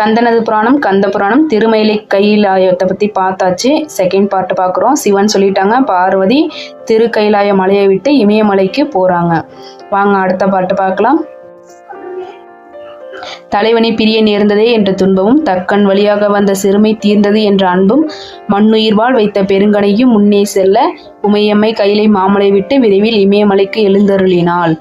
கந்தனது புராணம் கந்த புராணம் திருமயிலை கைலாயத்தை பற்றி பார்த்தாச்சு. Second part பார்க்குறோம். சிவன் சொல்லிட்டாங்க பார்வதி திரு கைலாய மலையை விட்டு இமயமலைக்கு போகிறாங்க வாங்க அடுத்த பாட்டு பார்க்கலாம். தலைவனை பிரிய நேர்ந்ததே என்ற துன்பமும் தக்கன் வழியாக வந்த சிறுமை தீர்ந்தது என்ற அன்பும் மண்ணுயிர்வாள் வைத்த பெருங்கனையும் முன்னே செல்ல உமையம்மை கையிலை மாமலை விட்டு விரைவில் இமயமலைக்கு எழுந்தருளினாள்.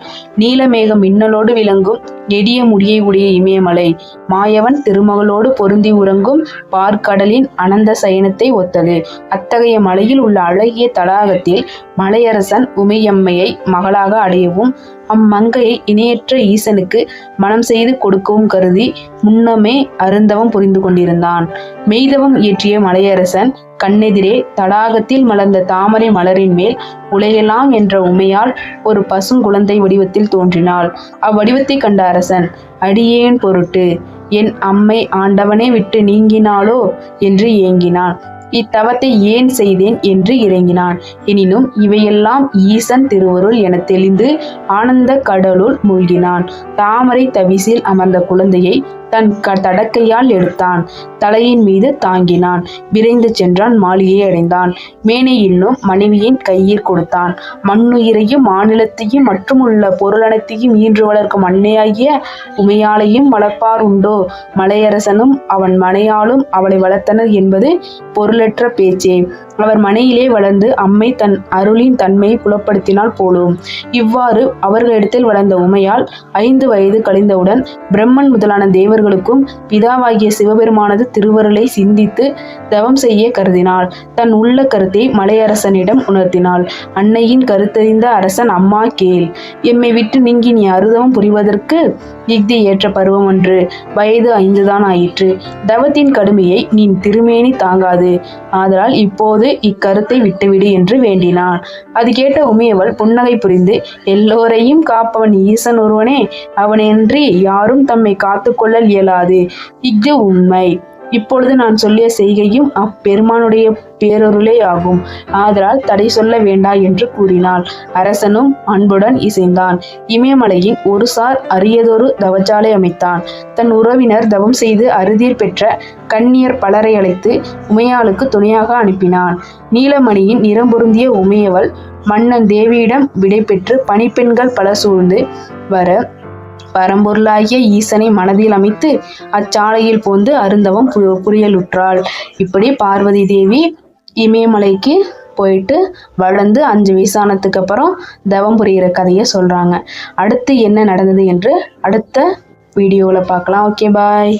நீலமேகம் மின்னலோடு விளங்கும் நெடிய முடியை உடைய இமயமலை மாயவன் திருமகளோடு பொருந்தி உறங்கும் பார்க்கடலின் அனந்த சயனத்தை ஒத்தது. அத்தகைய மலையில் உள்ள அழகிய தடாகத்தில் மலையரசன் உமையம்மையை மகளாக அடையவும் அம்மங்கையை இணையற்ற ஈசனுக்கு மனம் செய்து கொடுக்கவும் கருதி முன்னமே அருந்தவம் புரிந்து கொண்டிருந்தான். மெய்தவம் இயற்றிய மலையரசன் கண்ணெதிரே தடாகத்தில் மலர்ந்த தாமரை மலரின் மேல் உலகெல்லாம் என்ற உமையால் ஒரு பசுங்குழந்தை வடிவத்தில் தோன்றினாள். அவ்வடிவத்தை கண்ட அரசன் அடியேன் பொருட்டு என் அம்மை ஆண்டவனே விட்டு நீங்கினாளோ? என்று ஏங்கினான். இத்தவத்தை ஏன் செய்தேன்? என்று இறங்கினான். எனினும் இவையெல்லாம் ஈசன் திருவருள் என தெளிந்து ஆனந்த கடலுள் மூழ்கினான். தாமரை தவிசில் அமர்ந்த குழந்தையை தன் க தடக்கையால் எடுத்தான். தலையின் மீது தாங்கினான். விரைந்து சென்றான். மாளிகையை அடைந்தான். மேனையிலும் மனைவியின் கையில் கொடுத்தான். மண்ணுயிரையும் மாநிலத்தையும் மற்றும் உள்ள பொருளனைத்தையும் ஈன்று வளர்க்கும் அன்னையாகிய உமையாலையும் வளர்ப்பார் உண்டோ? மலையரசனும் அவன் மனையாலும் அவளை வளர்த்தனர் என்பது பொருளற்ற பேச்சே. அவர் மனையிலே வளர்ந்து அம்மை தன் அருளின் தன்மையை புலப்படுத்தினால் போலும். இவ்வாறு அவர்களிடத்தில் வளர்ந்த உமையால் ஐந்து வயது கழிந்தவுடன் பிரம்மன் முதலான தேவர்களுக்கும் பிதாவாகிய சிவபெருமானது திருவருளை சிந்தித்து தவம் செய்ய கருதினாள். தன் உள்ள கருத்தை மலையரசனிடம் உணர்த்தினாள். அன்னையின் கருத்தறிந்த அரசன் அம்மா கேள். எம்மை விட்டு நீங்கி நீ அருதவம் புரிவதற்கு இஃதி ஏற்ற பருவம் ஒன்று. வயது ஐந்துதான் ஆயிற்று. தவத்தின் கடுமையை நீ திருமேனி தாங்காது. ஆதலால் இப்போது இக்கருத்தை விட்டுவிடு என்று வேண்டினான். அது கேட்ட உமையவள் புன்னகை புரிந்து எல்லோரையும் காப்பவன் ஈசன் ஒருவனே அவனின்றி யாரும் தம்மை காத்துக்கொள்ளல் இயலாது. இஃது உண்மை. இப்பொழுது நான் சொல்லிய செய்கையும் அப்பெருமானுடைய பேரொருளே ஆகும் ஆதலால் தடை சொல்ல வேண்டா என்று கூறினாள். அரசனும் அன்புடன் இசைந்தான். இமயமலையின் ஒரு சார் அரியதொரு தவச்சாலை அமைத்தான். தன் உறவினர் தவம் செய்து அறுதிர் பெற்ற கண்ணியர் பலரை அழைத்து உமையாளுக்கு துணையாக அனுப்பினான். நீலமணியின் நிறம் பொருந்திய உமையவள் மன்னன் தேவியிடம் விடைபெற்று பணிப்பெண்கள் பல சூழ்ந்து வர பரம்பொருளாகிய ஈசனை மனதில் அமைத்து அச்சாலையில் போந்து அருந்தவம் பு புரியலுற்றாள். இப்படி பார்வதி தேவி இமயமலைக்கு போயிட்டு வளர்ந்து அஞ்சு வயசானதுக்கு அப்புறம் தவம் புரிகிற கதையை சொல்கிறாங்க அடுத்து என்ன நடந்தது என்று அடுத்த வீடியோவில் பார்க்கலாம். Okay bye